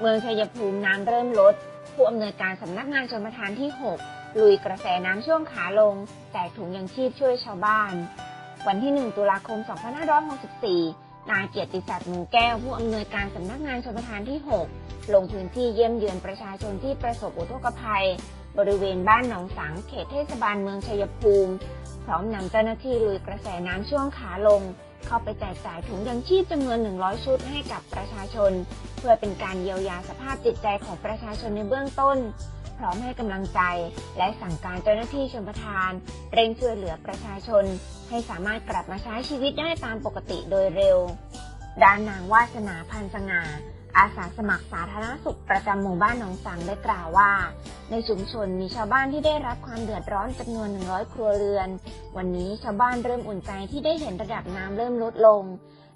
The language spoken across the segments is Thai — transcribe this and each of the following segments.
เมืองชัยภูมิน้ำเริ่มลด ผู้อำนวยการสำนักงานชลประทานที่ 6 ลุยกระแสน้ำช่วงขาลง แจกถุงยังชีพช่วยชาวบ้าน วันที่ 1 ตุลาคม 2564 นายเกียรติศักดิ์หมูแก้ว ผู้อำนวยการสำนักงานชลประทานที่ 6 ลงพื้นที่เยี่ยมเยือนประชาชนที่ประสบอุทกภัย บริเวณบ้านหนองสังเขตเทศบาลเมืองชัยภูมิ พร้อมนำเจ้าหน้าที่ลุยกระแสน้ำช่วงขาลง เข้าไปแจกจ่ายถุงยังชีพจำนวน 100 ชุดให้กับประชาชน เพื่อเป็นการเยียวยาสภาพจิตใจของประชาชนในเบื้องต้น พร้อมให้กำลังใจ และสั่งการเจ้าหน้าที่ชลประทาน เร่งช่วยเหลือประชาชน ให้สามารถกลับมาใช้ชีวิตได้ตามปกติโดยเร็ว ด้านนางวาสนาพันสง่าอาสาสมัครสาธารณสุขประจำหมู่บ้านหนองสังได้กล่าวว่า ในชุมชนมีชาวบ้านที่ได้รับความเดือดร้อนจำนวน 100 ครัวเรือน วันนี้ชาวบ้านเริ่มอุ่นใจที่ได้เห็นระดับน้ำเริ่มลดลง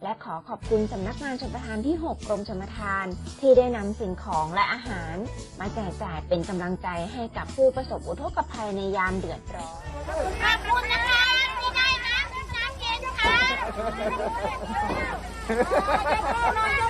และขอขอบคุณสำนักงานชนประทานที่ 6 กรมชนประทาน ที่ได้นำสิ่งของและอาหาร มาแจกจ่ายเป็นกำลังใจให้กับผู้ประสบอุทกภัยในยามเดือดร้อนขอบคุณนะคะที่ได้น้ำน้ำเย็นะเย็นค่ะ